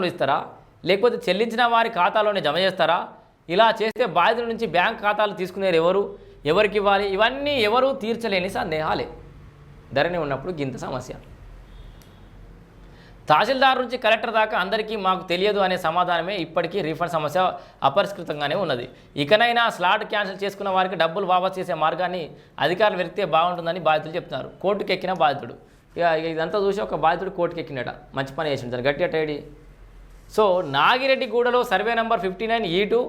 రూపంలో ఇస్తారా? లేకపోతే చెల్లించిన వారి ఖాతాలోనే జమ చేస్తారా? ఇలా చేస్తే బాధితుల నుంచి బ్యాంక్ ఖాతాలు తీసుకునేది ఎవరు? ఎవరికి ఇవ్వాలి? ఇవన్నీ ఎవరు తీర్చలేని సందేహాలే. ధరణి ఉన్నప్పుడు గింత సమస్య. తహసీల్దార్ నుంచి కలెక్టర్ దాకా అందరికీ మాకు తెలియదు అనే సమాధానమే ఇప్పటికీ రీఫండ్ సమస్య అపరిష్కృతంగానే ఉన్నది. ఇకనైనా స్లాట్ క్యాన్సిల్ చేసుకున్న వారికి డబ్బులు వాపసు చేసే మార్గాన్ని అధికారులు వెతికితే బాగుంటుందని బాధితులు చెప్తున్నారు. కోర్టుకెక్కిన బాధితుడు. ఇక ఇదంతా చూసి ఒక బాధితుడు కోర్టుకెక్కినట మంచి పని చేసి గట్టిగా టైడి. So నాగిరెడ్డిగూడలో survey number fifty nine E two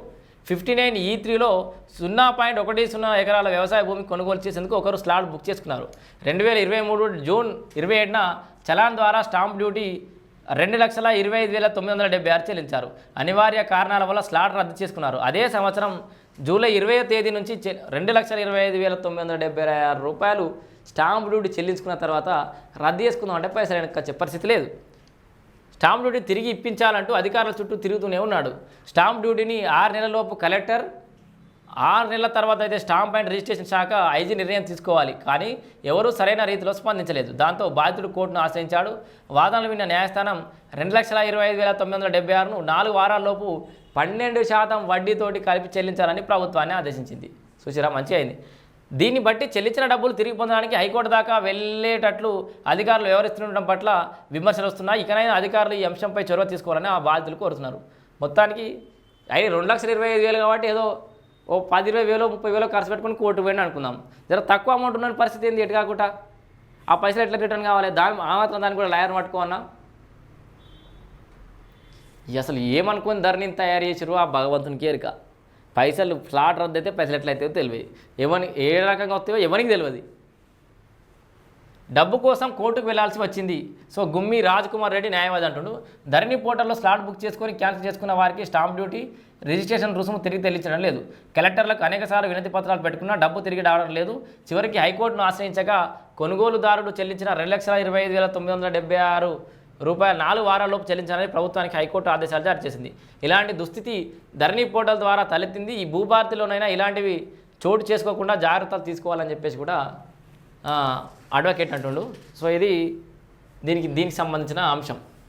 fifty nine E త్రీలో సున్నా పాయింట్ ఒకటి సున్నా ఎకరాల వ్యవసాయ భూమి కొనుగోలు చేసేందుకు ఒకరు స్లాట్ బుక్ చేసుకున్నారు. రెండు వేల ఇరవై మూడు జూన్ ఇరవై ఏడున చలాన్ ద్వారా స్టాంప్ డ్యూటీ రెండు లక్షల ఇరవై ఐదు వేల తొమ్మిది వందల డెబ్బై ఆరు చెల్లించారు. అనివార్య కారణాల వల్ల స్లాట్ రద్దు చేసుకున్నారు. అదే సంవత్సరం జూలై ఇరవై తేదీ నుంచి రెండు లక్షల ఇరవై ఐదు వేల తొమ్మిది వందల డెబ్బై ఆరు రూపాయలు స్టాంప్ డ్యూటీ చెల్లించుకున్న తర్వాత రద్దు చేసుకుందాం అంటే పైసలు వెనక వచ్చే పరిస్థితి లేదు. స్టాంప్ డ్యూటీ తిరిగి ఇప్పించాలంటూ అధికారుల చుట్టూ తిరుగుతూనే ఉన్నాడు. స్టాంప్ డ్యూటీని ఆరు నెలలలోపు కలెక్టర్ ఆరు నెలల తర్వాత అయితే స్టాంప్ అండ్ రిజిస్ట్రేషన్ శాఖ ఐజీ నిర్ణయం తీసుకోవాలి. కానీ ఎవరూ సరైన రీతిలో స్పందించలేదు. దాంతో బాధితుడు కోర్టును ఆశ్రయించాడు. వాదనలు విన్న న్యాయస్థానం రెండు లక్షల ఇరవై ఐదు వేల తొమ్మిది వందల డెబ్బై ఆరును నాలుగు వారాల్లోపు పన్నెండు శాతం వడ్డీతోటి కలిపి చెల్లించాలని ప్రభుత్వాన్ని ఆదేశించింది. చూసిరా మంచి అయింది దీన్ని బట్టి చెల్లించిన డబ్బులు తిరిగి పొందడానికి హైకోర్టు దాకా వెళ్ళేటట్లు అధికారులు వ్యవహరిస్తుండడం పట్ల విమర్శలు వస్తున్నాయి. ఇకనైనా అధికారులు ఈ అంశంపై చొరవ తీసుకోవాలని ఆ బాధితులు కోరుతున్నారు. మొత్తానికి అయి రెండు లక్షల ఇరవై ఐదు వేలు కాబట్టి ఏదో ఓ పది ఇరవై వేలు ముప్పై వేలు ఖర్చు పెట్టుకుని కోర్టు పోయిన అనుకుందాం. జర తక్కువ అమౌంట్ ఉన్న పరిస్థితి ఏంది ఎటు కాకుండా? ఆ పైసలు ఎట్లా రిటర్న్ కావాలి? దాని ఆ మాత్రం దాన్ని కూడా లాయర్ పట్టుకోవన్నా అసలు ఏమనుకుని ధరని తయారు చేసిరు ఆ భగవంతునికి ఎరుక పైసలు ఫ్లాట్ రద్దు అయితే పైసలు ఎట్లయితే తెలియదు ఎవరి ఏ రకంగా వస్తాయో ఎవరికి తెలియదు. డబ్బు కోసం కోర్టుకు వెళ్ళాల్సి వచ్చింది. సో గుమ్మి రాజ్ కుమార్ రెడ్డి న్యాయవాది అంటుండు ధరణి పోర్టల్లో స్లాట్ బుక్ చేసుకొని క్యాన్సిల్ చేసుకున్న వారికి స్టాంప్ డ్యూటీ రిజిస్ట్రేషన్ రుసుము తిరిగి చెల్లించడం లేదు. కలెక్టర్లకు అనేకసార్లు వినతి పత్రాలు పెట్టుకున్నా డబ్బు తిరిగి రావడం లేదు. చివరికి హైకోర్టును ఆశ్రయించగా కొనుగోలుదారుడు చెల్లించిన రెండు లక్షల ఇరవై ఐదు వేల తొమ్మిది వందల డెబ్బై ఆరు రూపాయలు నాలుగు వారాల్లోపు చెల్లించాలని ప్రభుత్వానికి హైకోర్టు ఆదేశాలు జారీ చేసింది. ఇలాంటి దుస్థితి ధరణి పోర్టల్ ద్వారా తలెత్తింది. ఈ భూభారతిలోనైనా ఇలాంటివి చోటు చేసుకోకుండా జాగ్రత్తలు తీసుకోవాలని చెప్పేసి కూడా అడ్వకేట్ అంటుండు. సో ఇది దీనికి దీనికి సంబంధించిన అంశం.